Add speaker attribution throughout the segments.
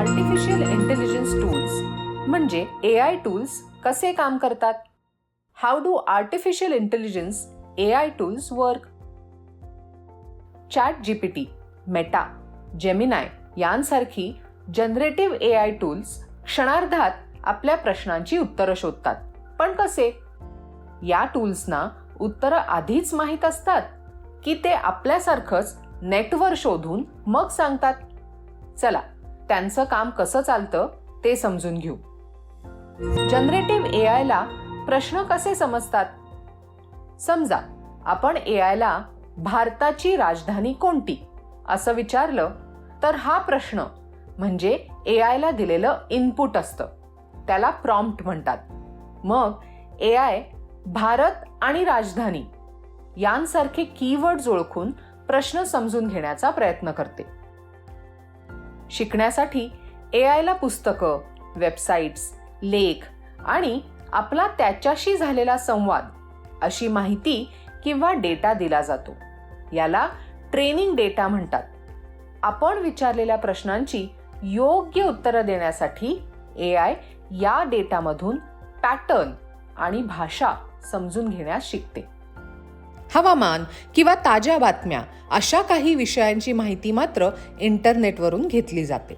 Speaker 1: Artificial intelligence tools म्हणजे ए I tools कसे काम करतात? How do artificial intelligence A I tools work chat GPT Meta Gemini यांसारखी generative A I tools क्षणार्धात आपल्या प्रश्नांची उत्तरं शोधतात. पण कसे? या टूल्सना उत्तरं आधीच माहीत असतात की ते आपल्यासारखंच नेटवर शोधून मग सांगतात. चला त्यांचं काम कसं चालतं ते समजून घेऊ. जनरेटिव्ह ए आयला प्रश्न कसे समजतात? समजा आपण ए आयला भारताची राजधानी कोणती? असं विचारलं तर हा प्रश्न म्हणजे ए आयला दिलेलं इनपुट असतं. त्याला प्रॉम्प्ट म्हणतात. मग ए आय भारत आणि राजधानी यांसारखे कीवर्ड्स ओळखून प्रश्न समजून घेण्याचा प्रयत्न करते. शिकण्यासाठी ए आयला पुस्तकं वेबसाईट्स लेख आणि आपला त्याच्याशी झालेला संवाद अशी माहिती किंवा डेटा दिला जातो. याला ट्रेनिंग डेटा म्हणतात. आपण विचारलेल्या प्रश्नांची योग्य उत्तरं देण्यासाठी ए आय या डेटामधून पॅटर्न आणि भाषा समजून घेण्यास शिकते. हवामान किंवा ताज्या बातम्या अशा काही विषयांची माहिती मात्र इंटरनेटवरून घेतली जाते.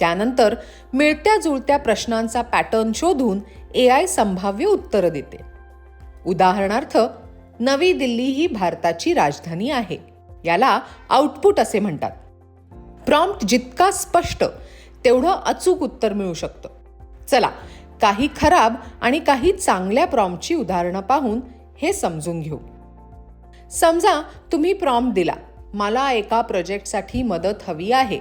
Speaker 1: त्यानंतर मिळत्या जुळत्या प्रश्नांचा पॅटर्न शोधून ए आय संभाव्य उत्तरं देते. उदाहरणार्थ नवी दिल्ली ही भारताची राजधानी आहे. याला आउटपुट असे म्हणतात. प्रॉम्प्ट जितका स्पष्ट तेवढं अचूक उत्तर मिळू शकतं. चला काही खराब आणि काही चांगल्या प्रॉम्प्टची उदाहरणं पाहून हे समजून घेऊ. समजा तुम्ही प्रॉम्प्ट दिला मला एका प्रोजेक्टसाठी मदत हवी आहे.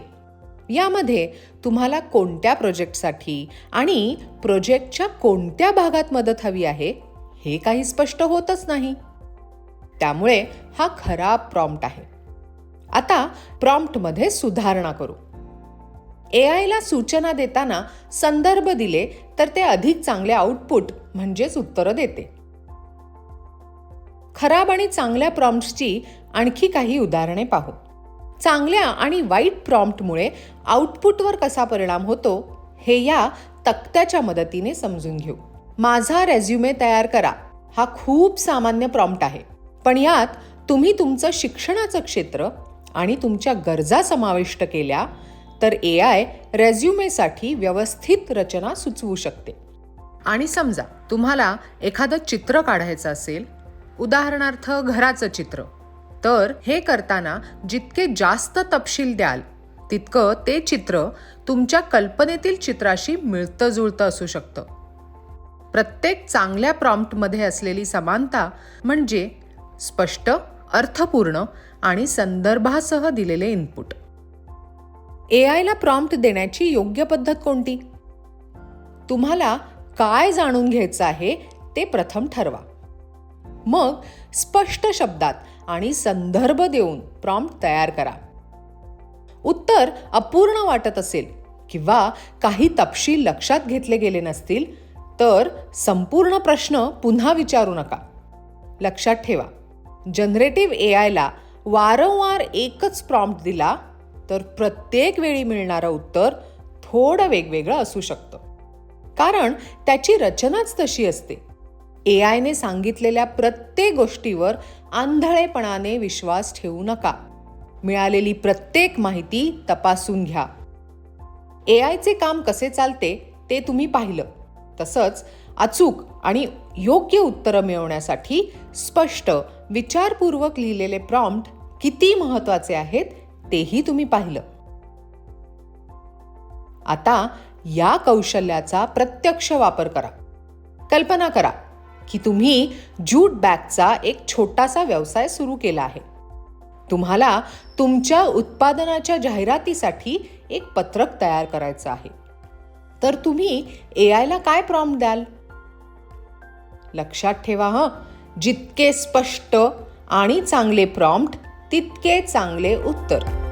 Speaker 1: यामध्ये तुम्हाला कोणत्या प्रोजेक्टसाठी आणि प्रोजेक्टच्या कोणत्या भागात मदत हवी आहे हे काही स्पष्ट होतच नाही. त्यामुळे हा खराब प्रॉम्प्ट आहे. आता प्रॉम्प्टमध्ये सुधारणा करू. ए आयला सूचना देताना संदर्भ दिले तर ते अधिक चांगले आउटपुट म्हणजेच उत्तरं देते. खराब आणि चांगल्या प्रॉम्प्ट्सची आणखी काही उदाहरणे पाहू. चांगल्या आणि वाईट प्रॉम्प्टमुळे आउटपुटवर कसा परिणाम होतो हे या तक्त्याच्या मदतीने समजून घेऊ. माझा रेझ्युमे तयार करा. हा खूप सामान्य प्रॉम्प्ट आहे. पण यात तुम्ही तुमचं शिक्षणाचं क्षेत्र आणि तुमच्या गरजा समाविष्ट केल्या तर ए आय रेझ्युमेसाठी व्यवस्थित रचना सुचवू शकते. आणि समजा तुम्हाला एखादं चित्र काढायचं असेल उदाहरणार्थ घराचं चित्र. तर हे करताना जितके जास्त तपशील द्याल तितकं ते चित्र तुमच्या कल्पनेतील चित्राशी मिळतं जुळतं असू शकतं. प्रत्येक चांगल्या प्रॉम्प्टमध्ये असलेली समानता म्हणजे स्पष्ट अर्थपूर्ण आणि संदर्भासह दिलेले इनपुट. ए आयला प्रॉम्प्ट देण्याची योग्य पद्धत कोणती? तुम्हाला काय जाणून घ्यायचं आहे ते प्रथम ठरवा. मग स्पष्ट शब्दात आणि संदर्भ देऊन प्रॉम्प्ट तयार करा. उत्तर अपूर्ण वाटत असेल किंवा काही तपशील लक्षात घेतले गेले नसतील तर संपूर्ण प्रश्न पुन्हा विचारू नका. लक्षात ठेवा जनरेटिव्ह ए आयला वारंवार एकच प्रॉम्प्ट दिला तर प्रत्येक वेळी मिळणारं उत्तर थोडं वेगवेगळं असू शकतं. कारण त्याची रचनाच तशी असते. ए आयने सांगितलेल्या प्रत्येक गोष्टीवर आंधळेपणाने विश्वास ठेवू नका. मिळालेली प्रत्येक माहिती तपासून घ्या. ए आयचे काम कसे चालते ते तुम्ही पाहिलं. तसंच अचूक आणि योग्य उत्तरं मिळवण्यासाठी स्पष्ट विचारपूर्वक लिहिलेले प्रॉम्प्ट किती महत्त्वाचे आहेत तेही तुम्ही पाहिलं. आता या कौशल्याचा प्रत्यक्ष वापर करा. कल्पना करा. की तुम्ही ज्यूट बॅगचा एक छोटासा व्यवसाय सुरू केला आहे. तुम्हाला तुमच्या उत्पादनाच्या जाहिरातीसाठी एक पत्रक तयार करायचं आहे. तर तुम्ही ए आयला काय प्रॉम्प्ट द्याल? लक्षात ठेवा हं जितके स्पष्ट आणि चांगले प्रॉम्प्ट तितके चांगले उत्तर.